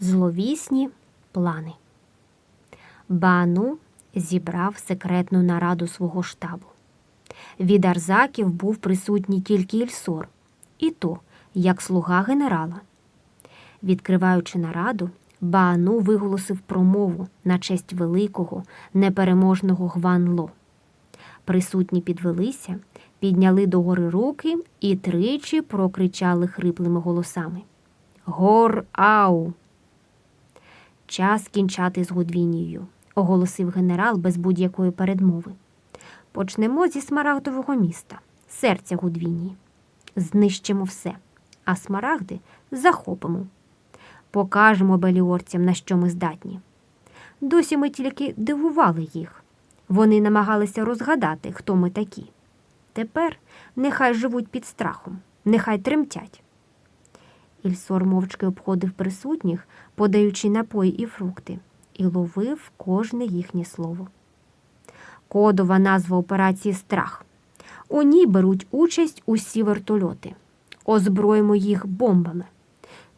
Зловісні плани. Бану зібрав секретну нараду свого штабу. Від Арзаків був присутній тільки Ільсор, і то як слуга генерала. Відкриваючи нараду, Баану виголосив промову на честь великого, непереможного Гванло. Присутні підвелися, підняли догори руки і тричі прокричали хриплими голосами. Гор ау! Час кінчати з Гудвінією, оголосив генерал без будь-якої передмови. Почнемо зі смарагдового міста, серця Гудвінії. Знищимо все, а смарагди захопимо. Покажемо беліорцям, на що ми здатні. Досі ми тільки дивували їх. Вони намагалися розгадати, хто ми такі. Тепер нехай живуть під страхом, нехай тремтять. Ільсор мовчки обходив присутніх, подаючи напої і фрукти, і ловив кожне їхнє слово. Кодова назва операції Страх. У ній беруть участь усі вертольоти. Озброїмо їх бомбами.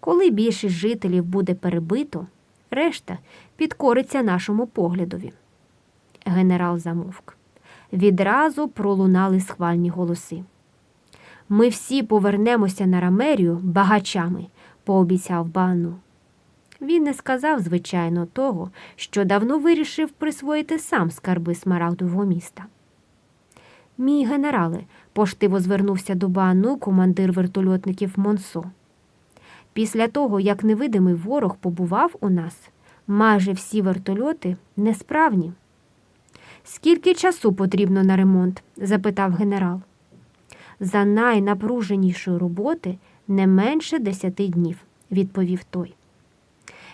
Коли більшість жителів буде перебито, решта підкориться нашому поглядові. Генерал замовк. Відразу пролунали схвальні голоси. Ми всі повернемося на рамерію багачами, пообіцяв Бану. Він не сказав, звичайно, того, що давно вирішив присвоїти сам скарби смарагдового міста. Мій генерале, поштиво звернувся до Бану командир вертольотників Монсо. Після того, як невидимий ворог побував у нас, майже всі вертольоти несправні. Скільки часу потрібно на ремонт? запитав генерал. За найнапруженішої роботи не менше десяти днів, відповів той.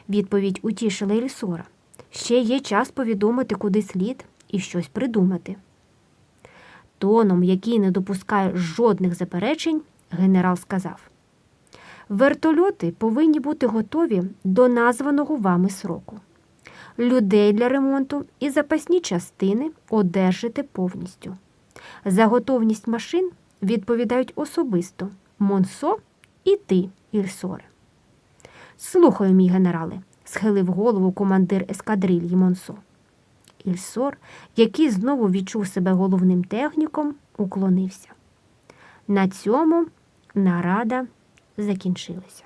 Відповідь утішила Ільсора. Ще є час повідомити, куди слід, і щось придумати. Тоном, який не допускає жодних заперечень, генерал сказав: Вертольоти повинні бути готові до названого вами сроку. Людей для ремонту і запасні частини одержите повністю. За готовність машин відповідають особисто Монсо і ти, Ільсоре. Слухаю, мій генерале, схилив голову командир ескадрильї Монсо. Ільсор, який знову відчув себе головним техніком, уклонився. На цьому нарада закінчилася.